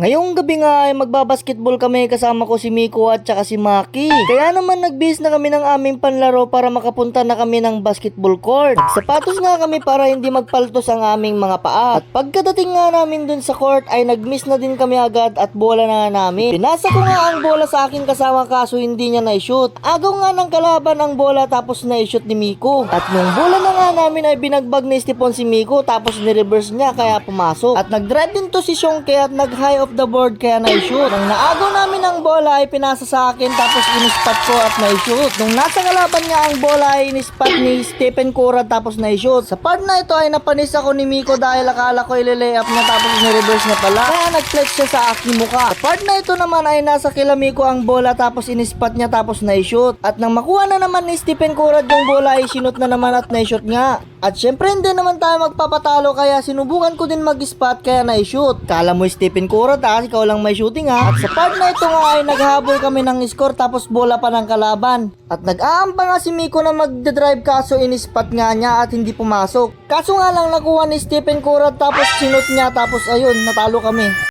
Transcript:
Ngayong gabi nga ay magbabasketball kami kasama ko si Miko at saka si Maki. Kaya naman nagbihis na kami ng aming panlaro para makapunta na kami ng basketball court. Sapatos nga kami para hindi magpaltos ang aming mga paa. At pagkadating nga namin dun sa court ay nagmiss na din kami agad at bola na namin. Pinasa ko nga ang bola sa akin kasama kaso hindi niya na-shoot. Agaw nga ng kalaban ang bola tapos na-shoot ni Miko. At nung bola na nga namin ay binagbag ni Stepon si Miko tapos ni-reverse niya kaya pumasok. At nag-drive din to si Shongke at nag-high the board kaya na-shoot. Nang naagaw namin ang bola ay pinasa sa akin tapos in-spot ko at na-shoot. Nung nasa kalaban niya ang bola ay in-spot ni Stephen Curad tapos na-shoot. Sa part na ito ay napanis ako ni Miko dahil akala ko ililay up niya tapos ni-reverse niya pala. Kaya nag-flex siya sa aking muka. Sa part na ito naman ay nasa kila Miko ang bola tapos in-spot niya tapos na-shoot. At nang makuha na naman ni Stephen Curad yung bola ay sinut na naman at na-shoot nga. At syempre hindi naman tayo magpapatalo kaya sinubukan ko din mag-spot kaya na-shoot. Kala mo Stephen Curad ha, ikaw lang may shooting ha. At sa part na ito nga ay naghahabol kami ng score tapos bola pa ng kalaban. At nag-aamba nga si Miko na magdadrive kaso in-spot nga niya at hindi pumasok. Kaso nga lang nakuha ni Stephen Curad tapos sinut niya tapos ayun natalo kami.